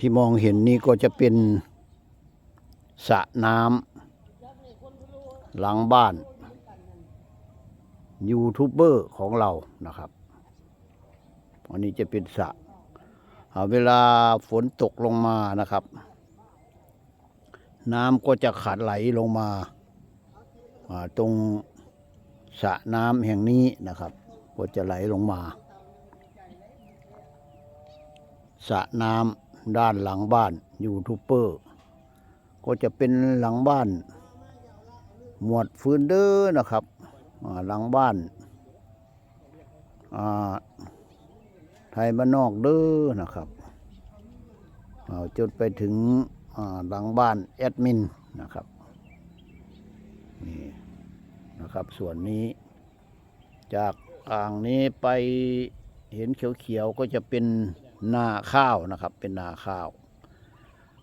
ที่มองเห็นนี่ก็จะเป็นสระน้ำหลังบ้านยูทูบเบอร์ของเรานะครับ อันนี้จะเป็นสระเวลาฝนตกลงมานะครับ น้ำก็จะขัดไหลลงมาาตรงสระน้ำแห่งนี้นะครับ ก็จะไหลลงมาสระน้ำ ด้านหลังบ้านยูทูบเบอร์ ก็จะเป็นหลังบ้าน หมวดฟืนเดอร์นะครับหลังบ้านาไทยบ้านนอกเด้อนะครับจนไปถึงหลังบ้านแอดมินนะครับนี่นะครับส่วนนี้ จากอ่างนี้ไปเห็นเขียวๆก็จะเป็น นาข้าวนะครับ เป็นนาข้าว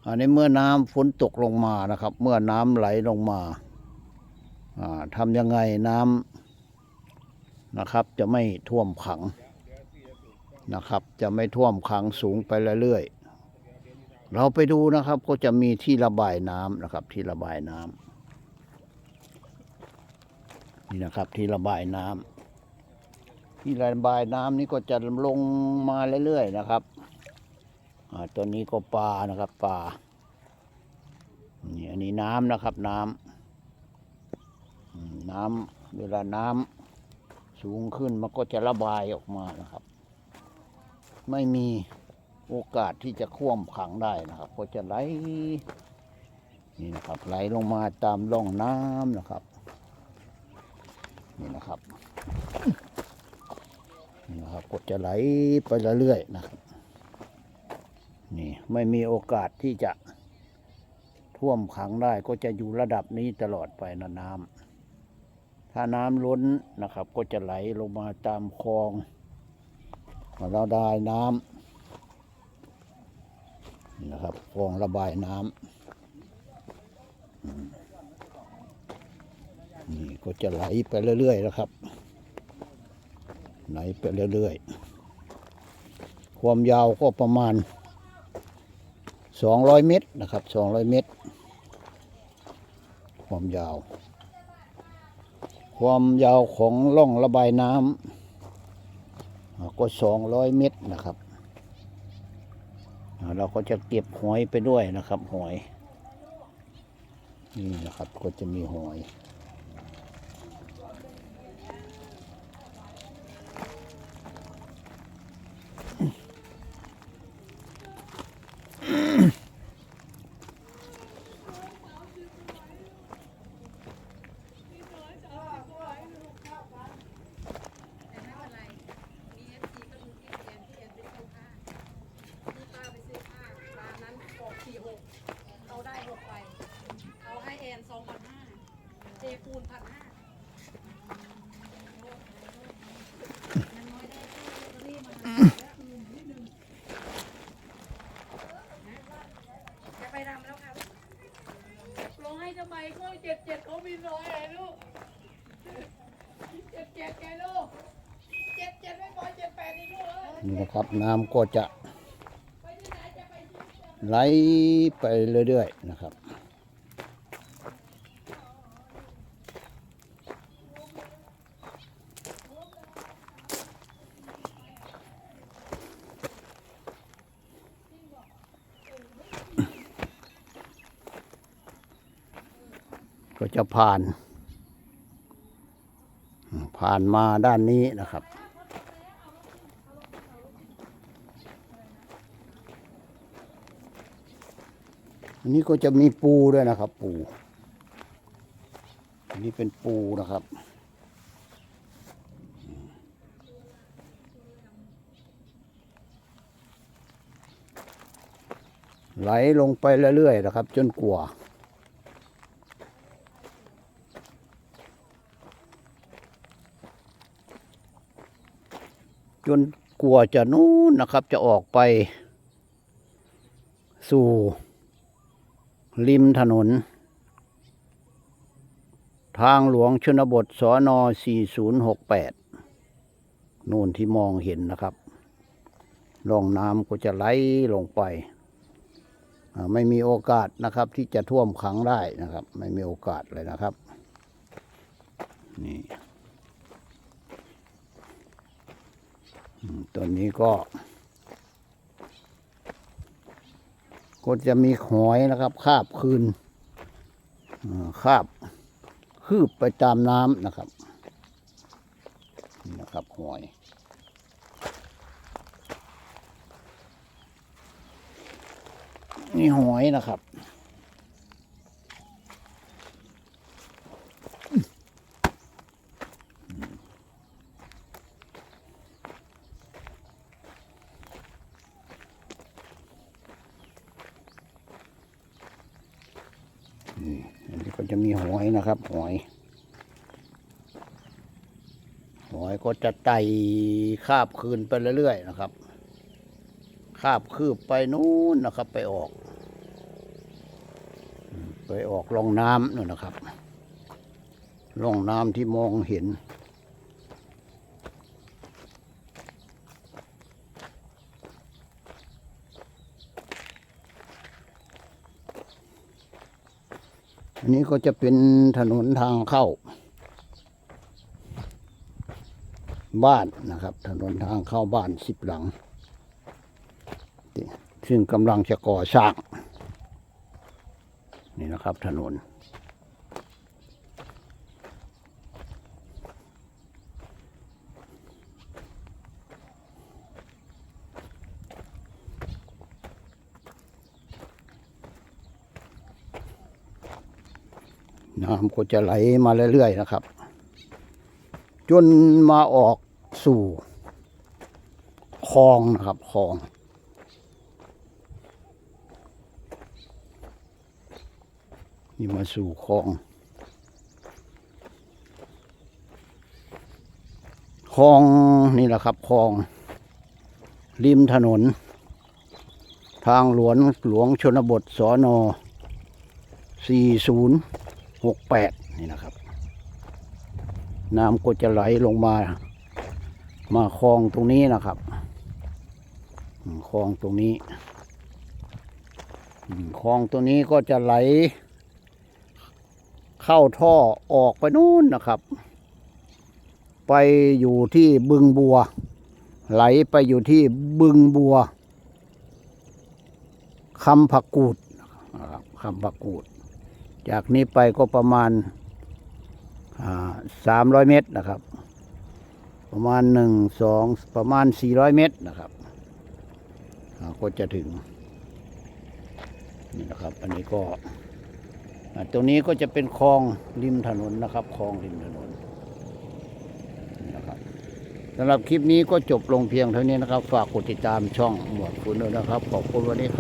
อันนี้เมื่อน้ำฝนตกลงมานะครับ เมื่อน้ำไหลลงมาอ่าทำยังไงน้ำนะครับ จะไม่ท่วมขังนะครับ จะไม่ท่วมขังสูงไปเรื่อยๆเราไปดูนะครับ ก็จะมีที่ระบายน้ำนะครับ ที่ระบายน้ำนี่นะครับ ที่ระบายน้ำที่ระบายน้ำนี่ก็จะลงมาเรื่อยๆนะครับ ตัวนี้ก็ปลานะครับปลานี่อันนี้น้ำนะครับน้ำน้ำเวลาน้ำสูงขึ้นมันก็จะระบายออกมานะครับ ไม่มีโอกาสที่จะท่วมขังได้นะครับ ก็จะไหลนี่นะครับ ไหลลงมาตามร่องน้ำนะครับ นี่นะครับนี่นะครับก็จะไหลไปเรื่อยๆนะครับ นี่ไม่มีโอกาสที่จะท่วมขังได้ก็จะอยู่ระดับนี้ตลอดไปนะน้ำถ้าน้ำล้นนะครับ ก็จะไหลลงมาตามคลองเราได้น้ำนะครับคลองระบายน้ำนี่ก็จะไหลไปเรื่อยๆนะครับ ไหลไปเรื่อยๆ ความยาวก็ประมาณ 200เมตรนะครับ200เมตร ความยาว ความยาวของร่องระบายน้ำอ่าก็200เมตรนะครับ เราก็จะเก็บหอยไปด้วยนะครับหอย นี่นะครับก็จะมีหอย เขาได้หกไปเขาให้แอนสองพันห้า เจคูณพันห้าจะไปรำแล้วครับลงให้ทำไมก็เจ็ดเจ็ดเขามีน้อยไงลูกเจ็ดเจ็ดไงลูกเจ็ดเจ็ดไม่พอเจ็ดแปดนี่ลูกเอ้ยนี่นะครับ น้ำก็จะไหลไปเรื่อยๆนะครับ ก็จะผ่าน ผ่านมาด้านนี้นะครับอันนี้ก็จะมีปูด้วยนะครับ ปูอันนี้เป็นปูนะครับ ไหลลงไปเรื่อยๆนะครับ จนกว่า จนกลัวจะนู้นนะครับ จะออกไป สู่ ริมถนน ทางหลวงชนบทสอนอ4068 นู่นที่มองเห็นนะครับร่องน้ำก็จะไหลลงไปไม่มีโอกาสนะครับ ที่จะท่วมขังได้นะครับ ไม่มีโอกาสเลยนะครับ นี่อืม ตัวนี้ก็ ก็จะมีหอยนะครับคาบคืนคาบคืบไปตามน้ำนะครับนี่นะครับหอยนี่หอยนะครับ นี่อันนี้ ก็จะมีหอยนะครับ หอย หอยก็จะไต่คาบคืนไปเรื่อยๆนะครับคาบคืบไปนู้นนะครับ ไปออก ไปออกลองน้ำนู่นนะครับลองน้ำที่มองเห็น อันนี้ก็จะเป็นถนนทางเข้า บ้านนะครับ ถนนทางเข้าบ้านสิบหลัง ซึ่งกำลังจะก่อสร้าง นี่นะครับถนน น้ำก็จะไหลมาเรื่อยๆนะครับ จนมาออกสู่คลองนะครับคลอง นี่มาสู่คลองคลองนี่แหละครับคลอง ริมถนน ทางหลวงหลวงชนบทสอนอ 4068นี่นะครับ น้ำก็จะไหลลงมา มาคลองตรงนี้นะครับคลองตรงนี้คลองตรงนี้ก็จะไหล เข้าท่อออกไปนู่นนะครับ ไปอยู่ที่บึงบัว ไหลไปอยู่ที่บึงบัวคำผักกูดนะครับคำผักกูด จากนี้ไปก็ประมาณสามร้อยเมตรนะครับ ประมาณหนึ่งสองประมาณสี่ร้อยเมตรนะครับก็จะถึงนี่นะครับอันนี้ก็ตรงนี้ก็จะเป็นคลองริมถนนนะครับคลองริมถนนนี่นะครับสำหรับคลิปนี้ก็จบลงเพียงเท่านี้นะครับ ฝากกดติดตามช่องหมวดคุณด้วยนะครับ ขอบคุณวันนี้ครับ